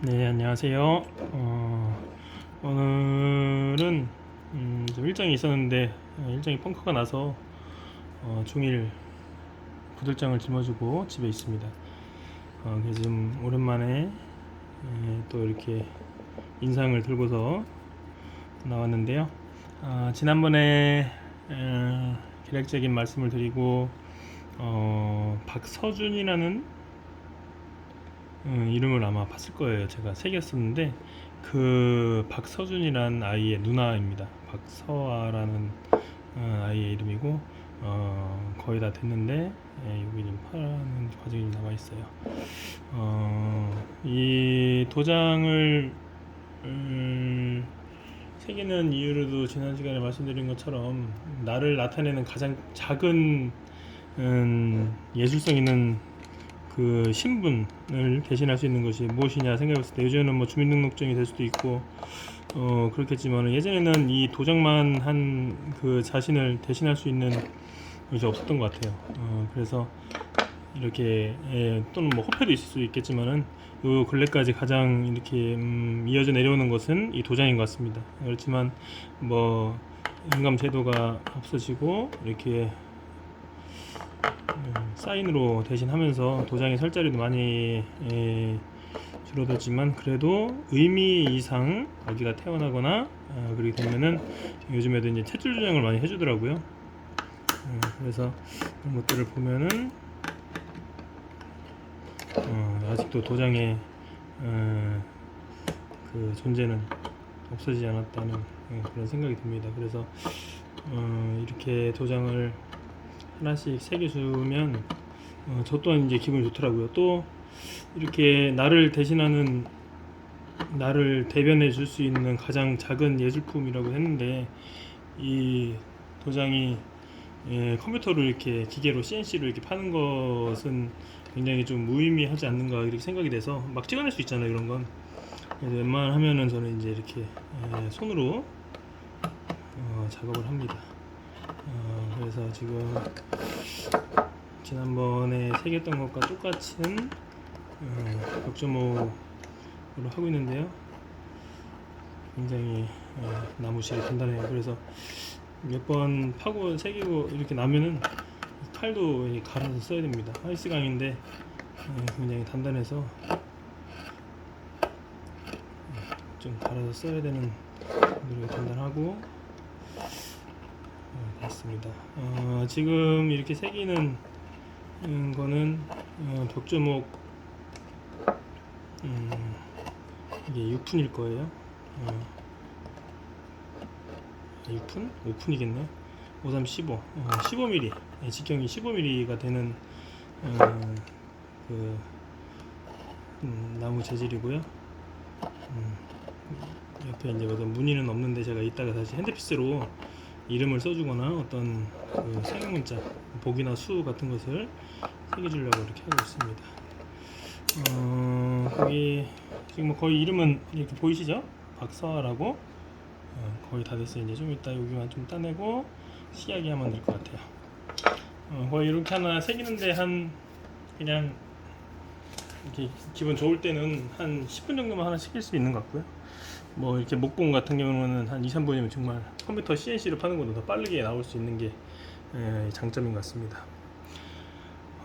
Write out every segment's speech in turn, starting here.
네, 안녕하세요. 어, 오늘은 음, 좀 일정이 있었는데 어, 일정이 펑크가 나서 어, 종일 구들장을 짊어지고 집에 있습니다. 어, 그래서 좀 오랜만에 에, 또 이렇게 인상을 들고서 나왔는데요. 아, 지난번에 에, 계략적인 말씀을 드리고 어, 박서준이라는 음, 이름을 아마 봤을 거예요. 제가 새겼었는데 그 박서준이란 아이의 누나입니다. 박서아라는 어, 아이의 이름이고 어, 거의 다 됐는데 예, 여기 좀 파는 과정이 남아 있어요. 어, 이 도장을 음, 새기는 이유로도 지난 시간에 말씀드린 것처럼 나를 나타내는 가장 작은 음, 예술성 있는 그 신분을 대신할 수 있는 것이 무엇이냐 생각했을 때 요즘에는 뭐 주민등록증이 될 수도 있고 어 그렇겠지만 예전에는 이 도장만 한 그 자신을 대신할 수 있는 것이 없었던 것 같아요. 어 그래서 이렇게 예, 또는 뭐 호패도 있을 수 있겠지만은 요 근래까지 가장 이렇게 음, 이어져 내려오는 것은 이 도장인 것 같습니다. 그렇지만 뭐 임금 제도가 없어지고 이렇게 음, 사인으로 대신하면서 도장의 설 자리도 많이 에, 줄어들지만 그래도 의미 이상 아기가 태어나거나 어, 그렇게 되면은 요즘에도 이제 탯줄 조장을 많이 해주더라고요. 어, 그래서 그런 것들을 보면은 어, 아직도 도장의 어, 그 존재는 없어지지 않았다는 어, 그런 생각이 듭니다. 그래서 어, 이렇게 도장을 하나씩 새겨주면 어, 저 또한 이제 기분이 좋더라고요. 또 이렇게 나를 대신하는 나를 대변해 줄 수 있는 가장 작은 예술품이라고 했는데 이 도장이 예, 컴퓨터로 이렇게 기계로 CNC로 이렇게 파는 것은 굉장히 좀 무의미하지 않는가 이렇게 생각이 돼서 막 찍어낼 수 있잖아요 이런 건 웬만하면은 저는 이제 이렇게 예, 손으로 어, 작업을 합니다. 어, 그래서 지금 지난번에 새겼던 것과 똑같은 어, 벽조목으로 하고 있는데요. 굉장히 어, 나무실이 단단해요. 그래서 몇 번 파고 새기고 이렇게 나면은 칼도 갈아서 써야 됩니다. 하이스강인데 어, 굉장히 단단해서 어, 좀 갈아서 써야 되는 분들이 단단하고 어, 그렇습니다. 어, 지금 이렇게 새기는 음, 거는 어, 벽조목 음, 이게 6푼일 거예요. 어, 6푼? 5푼이겠네. 53 15. 어, 15mm. 예, 직경이 15mm가 되는 어, 그 음, 나무 재질이고요. 음, 옆에 이제 어떤 무늬는 없는데 제가 이따가 다시 핸드피스로 이름을 써주거나 어떤 그 상형 문자 복이나 수 같은 것을 새겨주려고 이렇게 하고 있습니다. 어, 거기 지금 뭐 거의 이름은 이렇게 보이시죠? 박서아라고 어, 거의 다 됐어요. 이제 좀 이따 여기만 좀 따내고 시야기 하면 될 것 같아요. 어, 거의 이렇게 하나 새기는데 한 그냥 이렇게 기분 좋을 때는 한 10분 정도만 하나 시킬 수 있는 것 같고요. 뭐 이렇게 목공 같은 경우는 한 2, 3분이면 정말 컴퓨터 CNC로 파는 것보다 더 빠르게 나올 수 있는 게 에, 장점인 것 같습니다.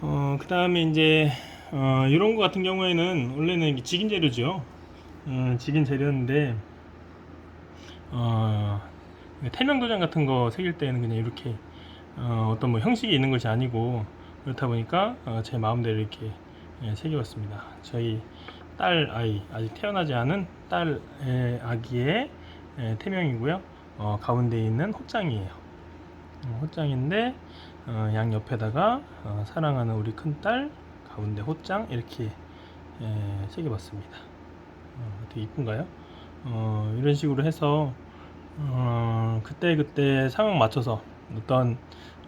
어, 그 다음에 이제 어, 이런 거 같은 경우에는 원래는 직인 재료죠. 어, 직인 재료인데 어, 태명 도장 같은 거 새길 때는 그냥 이렇게 어, 어떤 뭐 형식이 있는 것이 아니고 그렇다 보니까 어, 제 마음대로 이렇게 예, 새겨봤습니다. 저희 딸 아이 아직 태어나지 않은 딸 에, 아기의 에, 태명이고요. 어, 가운데 있는 호짱이에요. 어, 호짱인데 어, 양 옆에다가 어, 사랑하는 우리 큰 딸 가운데 호짱 이렇게 에, 새겨봤습니다. 어, 되게 이쁜가요? 어, 이런 식으로 해서 어, 그때 그때 상황 맞춰서 어떤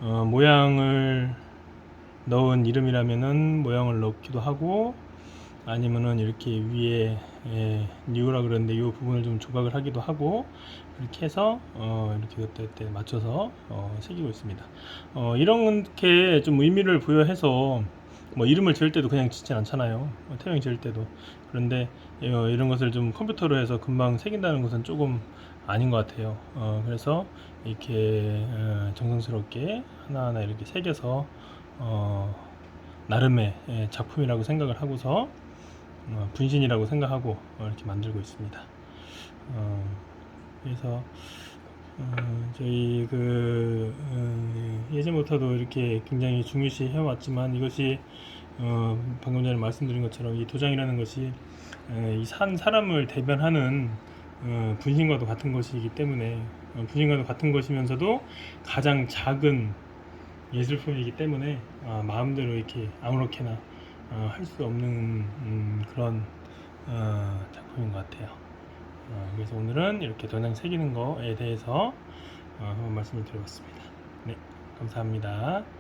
어, 모양을 넣은 이름이라면은 모양을 넣기도 하고 아니면은 이렇게 위에 예, 뉴라 그러는데 이 부분을 좀 조각을 하기도 하고 이렇게 해서 어, 이렇게 그때 그때 맞춰서 어, 새기고 있습니다. 어, 이렇게 좀 의미를 부여해서 뭐 이름을 지을 때도 그냥 짓진 않잖아요. 어, 태명 지을 때도. 그런데 어, 이런 것을 좀 컴퓨터로 해서 금방 새긴다는 것은 조금 아닌 것 같아요. 어, 그래서 이렇게 어, 정성스럽게 하나하나 이렇게 새겨서 어, 나름의 예, 작품이라고 생각을 하고서 어, 분신이라고 생각하고 어, 이렇게 만들고 있습니다. 어, 그래서 어, 저희 그 어, 예전부터도 이렇게 굉장히 중요시 해왔지만 이것이 어, 방금 전에 말씀드린 것처럼 이 도장이라는 것이 이 산 사람을 대변하는 어, 분신과도 같은 것이기 때문에 어, 분신과도 같은 것이면서도 가장 작은 예술품이기 때문에 아, 마음대로 이렇게 아무렇게나 어, 할수 없는 음, 그런 어, 작품인 것 같아요. 어, 그래서 오늘은 이렇게 도장 새기는 거에 대해서 어, 한번 말씀을 드려봤습니다. 네, 감사합니다.